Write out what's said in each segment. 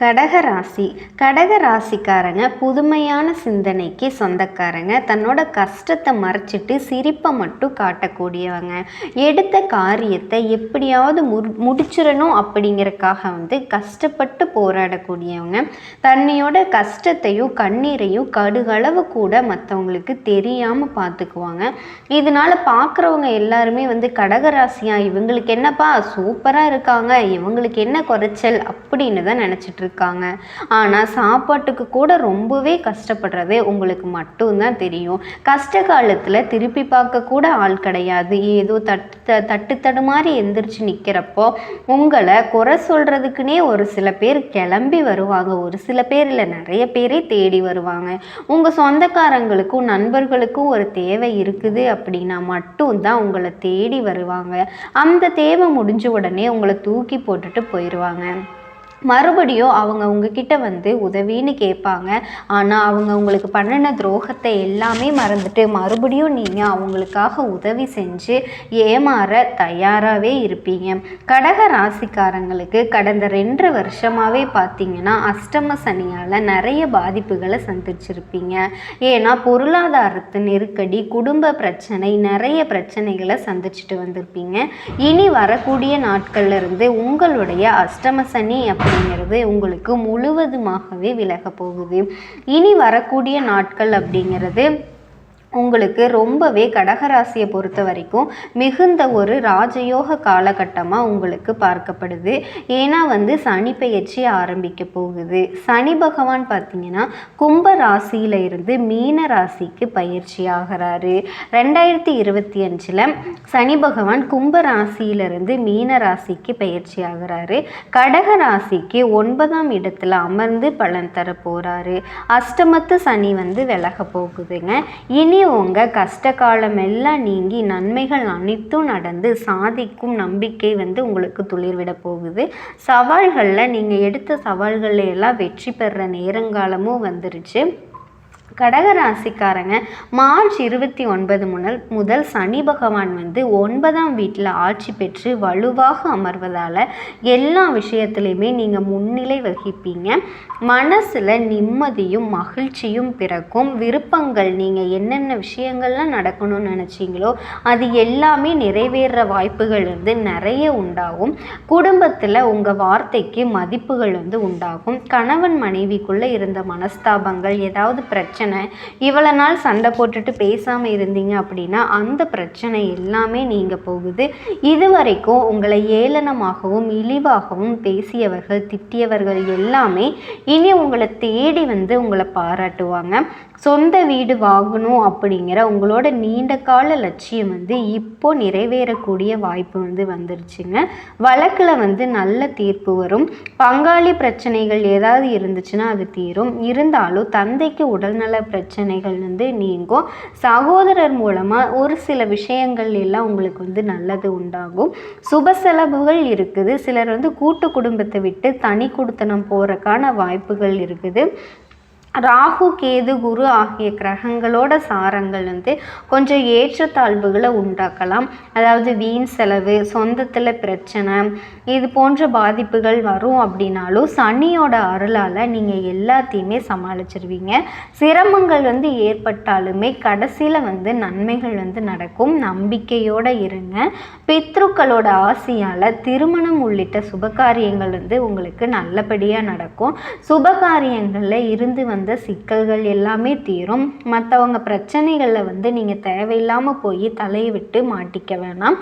கடகராசி கடகராசிக்காரங்க புதுமையான சிந்தனைக்கு சொந்தக்காரங்க. தன்னோட கஷ்டத்தை மறைச்சிட்டு சிரிப்பை மட்டும் காட்டக்கூடியவங்க. எடுத்த காரியத்தை எப்படியாவது மு முடிச்சிடணும் அப்படிங்கிறக்காக வந்து கஷ்டப்பட்டு போராடக்கூடியவங்க. தன்னையோட கஷ்டத்தையும் கண்ணீரையும் கடுகளவு கூட மற்றவங்களுக்கு தெரியாமல் பார்த்துக்குவாங்க இதனால பார்க்குறவங்க எல்லாருமே வந்து கடகராசியாக இவங்களுக்கு என்னப்பா சூப்பராக இருக்காங்க இவங்களுக்கு என்ன குறைச்சல் அப்படின்னு தான் நினச்சிட்டு இருக்காங்க. ஆனால் சாப்பாட்டுக்கு கூட ரொம்பவே கஷ்டப்படுறதே உங்களுக்கு மட்டும்தான் தெரியும். கஷ்ட காலத்தில் திருப்பி பார்க்க கூட ஆள் கிடையாது. ஏதோ தட்டு த- தட்டு தடுமாறி எந்திரிச்சு நிற்கிறப்போ உங்களை குறை சொல்கிறதுக்குனே ஒரு சில பேர் கிளம்பி வருவாங்க. ஒரு சில பேர் இல்லை நிறைய பேரே தேடி வருவாங்க. உங்கள் சொந்தக்காரங்களுக்கும் நண்பர்களுக்கும் ஒரு தேவை இருக்குது அப்படின்னா மட்டும்தான் உங்களை தேடி வருவாங்க. அந்த தேவை முடிஞ்ச உடனே உங்களை தூக்கி போட்டுட்டு போயிடுவாங்க மறுபடியும் அவங்க உங்ககிட்ட வந்து உதவின்னு கேட்பாங்க. ஆனால் அவங்க உங்களுக்கு பண்ணின துரோகத்தை எல்லாமே மறந்துட்டு மறுபடியும் நீங்கள் அவங்களுக்காக உதவி செஞ்சு ஏமாற தயாராகவே இருப்பீங்க. கடக ராசிக்காரங்களுக்கு கடந்த ரெண்டு வருஷமாகவே பார்த்தீங்கன்னா அஷ்டம சனியால் நிறைய பாதிப்புகளை சந்திச்சிருப்பீங்க. ஏன்னா பொருளாதாரத்து நெருக்கடி குடும்ப பிரச்சனை நிறைய பிரச்சனைகளை சந்திச்சுட்டு வந்திருப்பீங்க. இனி வரக்கூடிய நாட்கள்லேருந்து உங்களுடைய அஷ்டம சனி அப்படிங்கிறது உங்களுக்கு முழுவதுமாகவே விலக போகுது. இனி வரக்கூடிய நாட்கள் அப்படிங்கிறது உங்களுக்கு ரொம்பவே கடகராசியை பொறுத்த வரைக்கும் மிகுந்த ஒரு ராஜயோக காலகட்டமாக உங்களுக்கு பார்க்கப்படுது. ஏன்னா வந்து சனி பெயர்ச்சி ஆரம்பிக்க போகுது. சனி பகவான் பார்த்தீங்கன்னா கும்ப ராசியில இருந்து மீன ராசிக்கு பயிற்சி ஆகிறாரு. ரெண்டாயிரத்தி இருபத்தி அஞ்சில் சனி பகவான் கும்ப ராசியிலிருந்து மீன ராசிக்கு பயிற்சி ஆகிறாரு. கடக ராசிக்கு ஒன்பதாம் இடத்துல அமர்ந்து பலன் தர போறாரு அஷ்டமத்து சனி வந்து விலக போகுதுங்க. இனி உங்க கஷ்ட காலம் எல்லாம் நீங்கி நன்மைகள் அனைத்தும் நடந்து சாதிக்கும் நம்பிக்கை வந்து உங்களுக்கு துளிர்விட போகுது. சவால்களில் நீங்கள் எடுத்த சவால்கள்ல எல்லாம் வெற்றி பெற நேரங்காலமும் வந்துருச்சு. கடக ராசிக்காரங்க மார்ச் இருபத்தி ஒன்பது முதல் முதல் சனி பகவான் வந்து ஒன்பதாம் வீட்டில் ஆட்சி பெற்று வலுவாக அமர்வதால் எல்லா விஷயத்துலையுமே நீங்கள் முன்னிலை வகிப்பீங்க. மனசில் நிம்மதியும் மகிழ்ச்சியும் பிறக்கும். விருப்பங்கள் நீங்கள் என்னென்ன விஷயங்கள்லாம் நடக்கணும்னு நினச்சிங்களோ அது எல்லாமே நிறைவேற வாய்ப்புகள் வந்து நிறைய உண்டாகும். குடும்பத்தில் உங்கள் வார்த்தைக்கு மதிப்புகள் வந்து உண்டாகும். கணவன் மனைவிக்குள்ளே இருந்த மனஸ்தாபங்கள் ஏதாவது பிரச்சனை இவ்வளோ நாள் சண்டை போட்டுட்டு பேசாமல் இருந்தீங்க அப்படின்னா அந்த பிரச்சனை எல்லாமே நீங்க போகுது. இதுவரைக்கும் உங்களை ஏளனமாகவும் இழிவாகவும் பேசியவர்கள் திட்டியவர்கள் எல்லாமே இனி உங்களை தேடி வந்து உங்களை பாராட்டுவாங்க. சொந்த வீடு வாங்கணும் அப்படிங்கிற உங்களோட நீண்ட கால லட்சியம் வந்து இப்போ நிறைவேறக்கூடிய வாய்ப்பு வந்து வந்துருச்சுங்க. வழக்கில் வந்து நல்ல தீர்ப்பு வரும். பங்காளி பிரச்சனைகள் ஏதாவது இருந்துச்சுன்னா அது தீரும். இருந்தாலும் தந்தைக்கு உடல்நல பிரச்சனைகள் வந்து நீங்கும். சகோதரர் மூலமாக ஒரு சில விஷயங்கள் எல்லாம் உங்களுக்கு வந்து நல்லது உண்டாகும். சுப செலவுகள் இருக்குது. சிலர் வந்து கூட்டு குடும்பத்தை விட்டு தனி குடுத்தனம் போகிறக்கான வாய்ப்புகள் இருக்குது. ராகு கேது குரு ஆகிய கிரகங்களோட சாரங்கள் வந்து கொஞ்சம் ஏற்றத்தாழ்வுகளை உண்டாக்கலாம். அதாவது வீண் செலவு சொந்தத்தில் பிரச்சனை இது போன்ற பாதிப்புகள் வரும் அப்படின்னாலும் சனியோட அருளால் நீங்கள் எல்லாத்தையுமே சமாளிச்சிருவீங்க. சிரமங்கள் வந்து ஏற்பட்டாலுமே கடைசியில் வந்து நன்மைகள் வந்து நடக்கும். நம்பிக்கையோடு இருங்க. பித்ருக்களோட ஆசையால் திருமணம் உள்ளிட்ட சுபகாரியங்கள் வந்து உங்களுக்கு நல்லபடியாக நடக்கும். சுபகாரியங்களில் இருந்து வந்து சிக்கல்கள் எல்லாமே தீரும். மற்றவங்க பிரச்சனைகளில் வந்து நீங்கள் தேவையில்லாமல் போய் தலையை விட்டு மாட்டிக்க வேணாம்.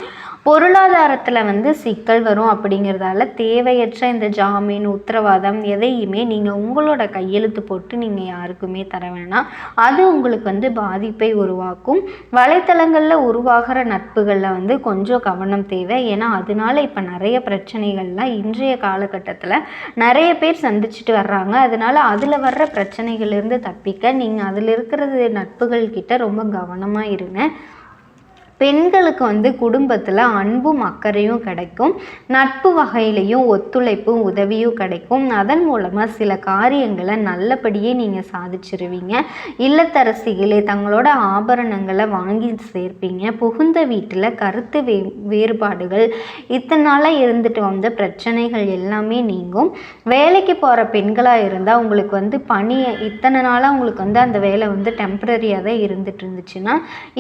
பொருளாதாரத்தில் வந்து சிக்கல் வரும் அப்படிங்கிறதால தேவையற்ற இந்த ஜாமீன் உத்தரவாதம் எதையுமே நீங்கள் உங்களோட கையெழுத்து போட்டு நீங்கள் யாருக்குமே தர வேணாம். அது உங்களுக்கு வந்து பாதிப்பை உருவாக்கும். வலைத்தளங்களில் உருவாகிற நட்புகளில் வந்து கொஞ்சம் கவனம் தேவை. ஏன்னா அதனால இப்போ நிறைய பிரச்சனைகள்லாம் இன்றைய காலகட்டத்தில் நிறைய பேர் சந்திச்சுட்டு வர்றாங்க. அதனால அதில் வர்ற பிரச்சனைகளிலிருந்து தப்பிக்க நீங்கள் அதில் இருக்கிறது நட்புகள் கிட்ட ரொம்ப கவனமாக இருங்க. பெண்களுக்கு வந்து குடும்பத்தில் அன்பும் அக்கறையும் கிடைக்கும் நட்பு வகையிலையும் ஒத்துழைப்பும் உதவியும் கிடைக்கும். அதன் மூலமாக சில காரியங்களை நல்லபடியே நீங்கள் சாதிச்சிருவீங்க. இல்லத்தரசிகளே தங்களோட ஆபரணங்களை வாங்கி சேர்ப்பீங்க. புகுந்த வீட்டில் கருத்து வே வேறுபாடுகள் இத்தனை நாளாக இருந்துட்டு வந்த பிரச்சனைகள் எல்லாமே நீங்கும். வேலைக்கு போகிற பெண்களாக இருந்தால் உங்களுக்கு வந்து பணி இத்தனை நாளாக உங்களுக்கு வந்து அந்த வேலை வந்து டெம்ப்ரரியாக தான் இருந்துட்டு இருந்துச்சுன்னா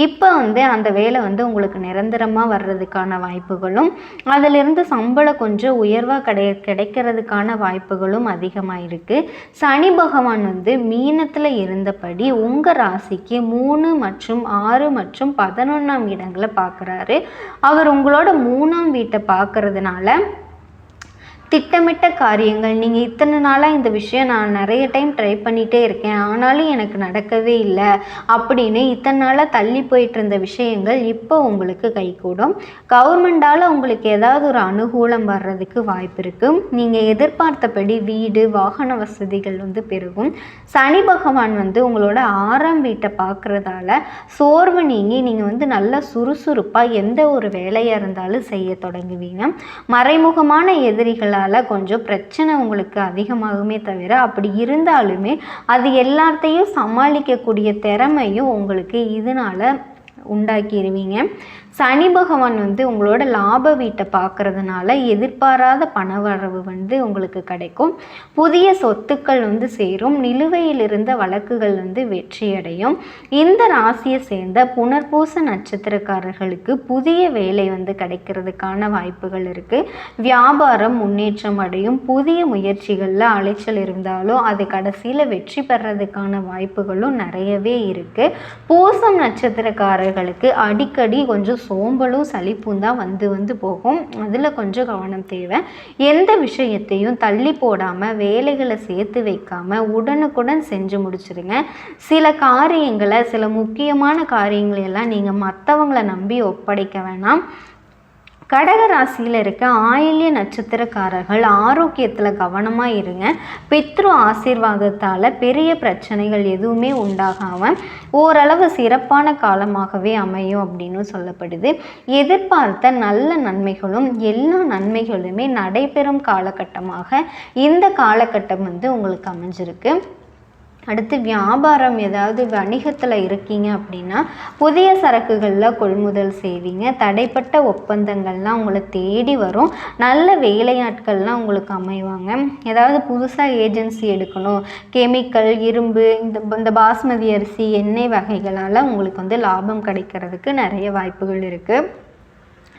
இப்போ வந்து அந்த வேலை வந்து உங்களுக்கு நிரந்தரமாக வர்றதுக்கான வாய்ப்புகளும் அதிலிருந்து சம்பளம் கொஞ்சம் உயர்வாக கிடை கிடைக்கிறதுக்கான வாய்ப்புகளும் அதிகமாக இருக்குது சனி பகவான் வந்து மீனத்தில் இருந்தபடி உங்கள் ராசிக்கு மூணு மற்றும் ஆறு மற்றும் பதினொன்றாம் இடங்களை பார்க்குறாரு அவர் உங்களோட மூணாம் வீட்டை பார்க்கறதுனால திட்டமிட்ட காரியங்கள். நீங்கள் இத்தனை நாளாக இந்த விஷயம் நான் நிறைய டைம் ட்ரை பண்ணிகிட்டே இருக்கேன். ஆனாலும் எனக்கு நடக்கவே இல்லை அப்படின்னு இத்தனை நாளாக தள்ளி போயிட்டு இருந்த விஷயங்கள் இப்போ உங்களுக்கு கைகூடும். கவர்மெண்டால் உங்களுக்கு ஏதாவது ஒரு அனுகூலம் வர்றதுக்கு வாய்ப்பு இருக்குது நீங்கள் எதிர்பார்த்தபடி வீடு வாகன வசதிகள் வந்து பெருகும். சனி பகவான் வந்து உங்களோட ஆறாம் வீட்டை பார்க்குறதால சோர்வு நீங்கி நீங்கள் வந்து நல்லா சுறுசுறுப்பாக எந்த ஒரு வேலையாக இருந்தாலும் செய்ய தொடங்குவீங்க. மறைமுகமான எதிரிகளால் கொஞ்சம் பிரச்சனை உங்களுக்கு அதிகமாகுமே தவிர அப்படி இருந்தாலுமே அது எல்லாத்தையும் சமாளிக்கக்கூடிய திறமையும் உங்களுக்கு இதனால் உண்டாக்கிடுவீங்க சனி பகவான் வந்து உங்களோட லாப வீட்டை பார்க்கறதுனால எதிர்பாராத பணவரவு வந்து உங்களுக்கு கிடைக்கும். புதிய சொத்துக்கள் வந்து சேரும். நிலுவையில் இருந்த வழக்குகள் வந்து வெற்றியடையும். இந்த ராசியை சேர்ந்த புனர்பூச நட்சத்திரக்காரர்களுக்கு புதிய வேலை வந்து கிடைக்கிறதுக்கான வாய்ப்புகள் இருக்குது வியாபாரம் முன்னேற்றம் அடையும். புதிய முயற்சிகளில் அலைச்சல் இருந்தாலும் அது கடைசியில் வெற்றி பெறதுக்கான வாய்ப்புகளும் நிறையவே இருக்குது பூசம் நேயர்களுக்கு அடிக்கடி கொஞ்சம் சோம்பலும் சலிப்பும் தான் வந்து வந்து போகும். அதில் கொஞ்சம் கவனம் தேவை. எந்த விஷயத்தையும் தள்ளி போடாமல் வேலைகளை சேர்த்து வைக்காமல் உடனுக்குடன் செஞ்சு முடிச்சிடுங்க சில காரியங்களை சில முக்கியமான காரியங்களை எல்லாம் நீங்கள் மற்றவங்களை நம்பி ஒப்படைக்க வேணாம். கடக ராசியில் இருக்க ஆயில்ய நட்சத்திரக்காரர்கள் ஆரோக்கியத்தில் கவனமாக இருங்க. பித்ரு ஆசீர்வாதத்தால் பெரிய பிரச்சனைகள் எதுவுமே உண்டாகாமல் ஓரளவு சிறப்பான காலமாகவே அமையும் அப்படின்னு சொல்லப்படுது. எதிர்பார்த்த நல்ல நன்மைகளும் எல்லா நன்மைகளுமே நடைபெறும் காலகட்டமாக இந்த காலகட்டம் வந்து உங்களுக்கு அமைஞ்சிருக்கு. அடுத்து வியாபாரம் ஏதாவது வணிகத்தில் இருக்கீங்க அப்படின்னா புதிய சரக்குகளில் கொள்முதல் செய்வீங்க. தடைப்பட்ட ஒப்பந்தங்கள்லாம் உங்களை தேடி வரும். நல்ல வேலையாட்கள்லாம் உங்களுக்கு அமைவாங்க. ஏதாவது புதுசாக ஏஜென்சி எடுக்கணும். கெமிக்கல் இரும்பு இந்த இந்த பாஸ்மதி அரிசி எண்ணெய் வகைகளால் உங்களுக்கு வந்து லாபம் கிடைக்கிறதுக்கு நிறைய வாய்ப்புகள் இருக்குது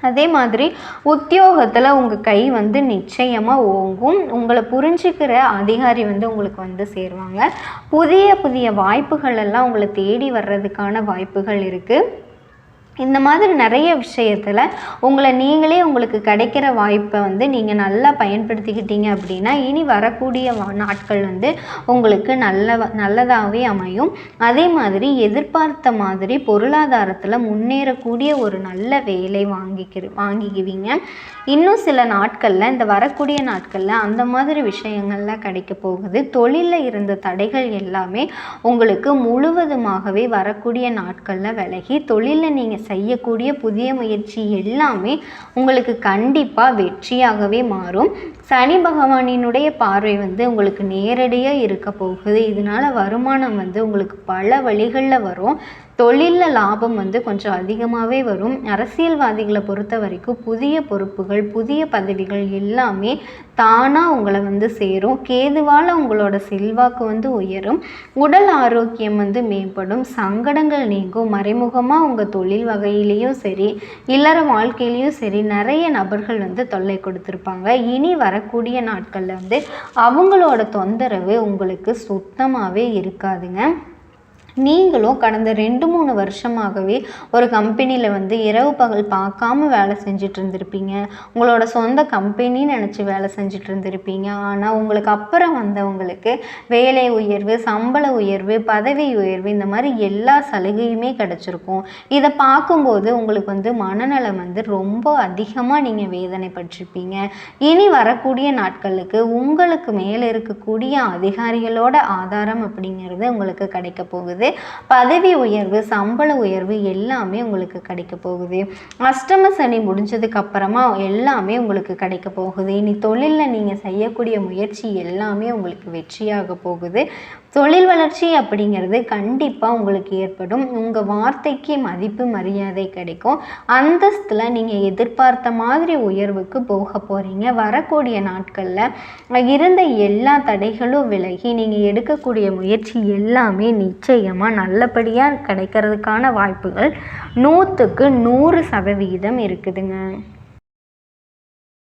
அதே மாதிரி உத்தியோகத்தில் உங்கள் கை வந்து நிச்சயமாக ஓங்கும். உங்களை புரிஞ்சுக்கிற அதிகாரி வந்து உங்களுக்கு வந்து சேருவாங்க. புதிய புதிய வாய்ப்புகள் எல்லாம் உங்களை தேடி வர்றதுக்கான வாய்ப்புகள் இருக்குது இந்த மாதிரி நிறைய விஷயத்தில் உங்களை நீங்களே உங்களுக்கு கிடைக்கிற வாய்ப்பை வந்து நீங்கள் நல்லா பயன்படுத்திக்கிட்டீங்க அப்படின்னா இனி வரக்கூடிய நாட்கள் வந்து உங்களுக்கு நல்ல நல்லதாகவே அமையும். அதே மாதிரி எதிர்பார்த்த மாதிரி பொருளாதாரத்தில் முன்னேறக்கூடிய ஒரு நல்ல வேலை வாங்கிக்கிற வாங்கிக்குவீங்க. இன்னும் சில நாட்களில் இந்த வரக்கூடிய நாட்களில் அந்த மாதிரி விஷயங்கள்லாம் கிடைக்க போகுது. தொழிலில் இருந்த தடைகள் எல்லாமே உங்களுக்கு முழுவதுமாகவே வரக்கூடிய நாட்களில் விலகி தொழிலில் நீங்கள் செய்யக்கூடிய புதிய முயற்சி எல்லாமே உங்களுக்கு கண்டிப்பாக வெற்றியாகவே மாறும். சனி பகவானினுடைய பார்வை வந்து உங்களுக்கு நேரடியாக இருக்க போகுது. இதனால வருமானம் வந்து உங்களுக்கு பல வழிகளில் வரும். தொழிலில் லாபம் வந்து கொஞ்சம் அதிகமாகவே வரும். அரசியல்வாதிகளை பொறுத்த வரைக்கும் புதிய பொறுப்புகள் புதிய பதவிகள் எல்லாமே தானாக உங்களை வந்து சேரும். கேதுவால் உங்களோட செல்வாக்கு வந்து உயரும். உடல் ஆரோக்கியம் வந்து மேம்படும். சங்கடங்கள் நீங்கும். மறைமுகமாக உங்கள் தொழில் வகையிலையும் சரி இல்லற வாழ்க்கையிலையும் சரி நிறைய நபர்கள் வந்து தொல்லை கொடுத்துருப்பாங்க. இனி வர வரக்கூடிய நாட்களில் வந்து அவங்களோட தொந்தரவு உங்களுக்கு சுத்தமாகவே இருக்காதுங்க. நீங்களும் கடந்த ரெண்டு மூணு வருஷமாகவே ஒரு கம்பெனியில் வந்து இரவு பகல் பார்க்காம வேலை செஞ்சுட்டு இருந்திருப்பீங்க. உங்களோட சொந்த கம்பெனின்னு நினச்சி வேலை செஞ்சுட்டு இருந்திருப்பீங்க. ஆனால் உங்களுக்கு அப்புறம் வந்தவங்களுக்கு வேலை உயர்வு சம்பள உயர்வு பதவி உயர்வு இந்த மாதிரி எல்லா சலுகையுமே கிடச்சிருக்கும். இதை பார்க்கும்போது உங்களுக்கு வந்து மனநலம் வந்து ரொம்ப அதிகமாக நீங்கள் வேதனைப்பட்டிருப்பீங்க. இனி வரக்கூடிய நாட்களுக்கு உங்களுக்கு மேலே இருக்கக்கூடிய அதிகாரிகளோட ஆதாரம் அப்படிங்கிறது உங்களுக்கு கிடைக்க போகுது. போகுது. பதவி உயர்வு சம்பள உயர்வு எல்லாமே உங்களுக்கு கிடைக்க போகுது. அஷ்டம சனி முடிஞ்சதுக்கு அப்புறமா எல்லாமே உங்களுக்கு கிடைக்க போகுது. இனி தொழிலில் நீங்கள் செய்யக்கூடிய முயற்சி எல்லாமே உங்களுக்கு வெற்றியாக போகுது. தொழில் வளர்ச்சி அப்படிங்கிறது கண்டிப்பாக உங்களுக்கு ஏற்படும். உங்கள் வார்த்தைக்கு மதிப்பு மரியாதை கிடைக்கும். அந்தஸ்தில் நீங்கள் எதிர்பார்த்த மாதிரி உயர்வுக்கு போக போகிறீங்க வரக்கூடிய நாட்களில் இருந்த எல்லா தடைகளும் விலகி நீங்கள் எடுக்கக்கூடிய முயற்சி எல்லாமே நிச்சயமாக நல்லபடியாக கிடைக்கிறதுக்கான வாய்ப்புகள் நூற்றுக்கு நூறு சதவிகிதம் இருக்குதுங்க.